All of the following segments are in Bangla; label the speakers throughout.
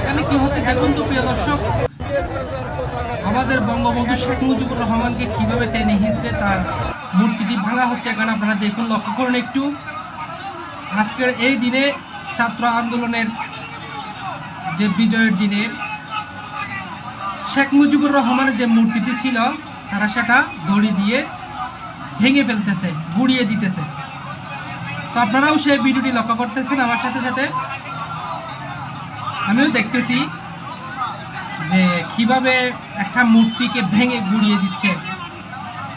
Speaker 1: এখানে কি হচ্ছে দেখুন তো, প্রিয় দর্শক। আমাদের বঙ্গবন্ধু শেখ মুজিবুর রহমানকে কীভাবে টেনে হিসড়ে তার মূর্তিটি ভাঙা হচ্ছে, এখানে আপনারা দেখুন, লক্ষ্য করুন একটু। আজকের এই দিনে ছাত্র আন্দোলনের যে বিজয়ের দিনে শেখ মুজিবুর রহমানের যে মূর্তিটি ছিল, তারা সেটা দড়ি দিয়ে ভেঙে ফেলতেছে, গুড়িয়ে দিতেছে। তো আপনারাও সেই ভিডিওটি লক্ষ্য করতেছেন। আমার সাথে সাথে আমিও দেখতেছি যে কীভাবে একটা মূর্তিকে ভেঙে গুড়িয়ে দিচ্ছে।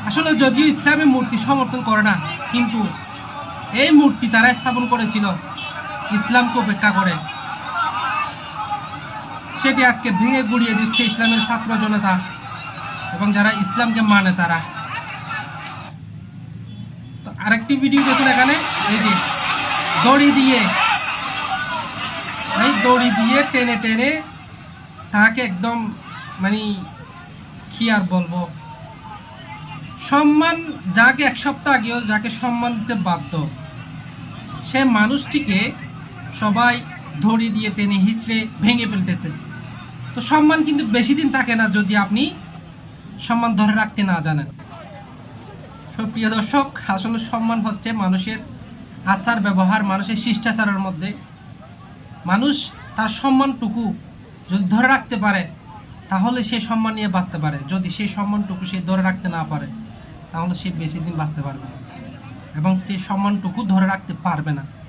Speaker 1: আসলে যদিও ইসলামী মূর্তি সমর্থন করে না, কিন্তু এই মূর্তি তারা স্থাপন করেছিল, ইসলামকে উপেক্ষা করে। সেটি আজকে ভেঙে গুড়িয়ে দিচ্ছে ইসলামের ছাত্র জনতা এবং যারা ইসলামকে মানে তারা। তো আরেকটি ভিডিও দেখুন এখানে, এই যে দড়ি দিয়ে দড়ি দিয়ে টেনে টেনে তাকে একদম মানে কি আর বলব? সম্মান যাকে এক সপ্তাহ আগেও যাকে সম্মান দিতে বাধ্য, সে মানুষটিকে সবাই ধরি দিয়ে টেনে হিচড়ে ভেঙে ফেলতেছে। তো সম্মান কিন্তু বেশি দিন থাকে না যদি আপনি সম্মান ধরে রাখতে না জানেন। সুপ্রিয় দর্শক, আসলে সম্মান হচ্ছে মানুষের আচার ব্যবহার মানুষের শিষ্টাচারের মধ্যে মানুষ তার সম্মানটুকু যদি ধরে রাখতে পারে, তাহলে সে সম্মান নিয়ে বাঁচতে পারে। যদি সেই সম্মানটুকু সে ধরে রাখতে না পারে, তাহলে সে বেশি দিন বাঁচতে পারবে না। এবং সেই সম্মানটুকু ধরে রাখতে পারবে না।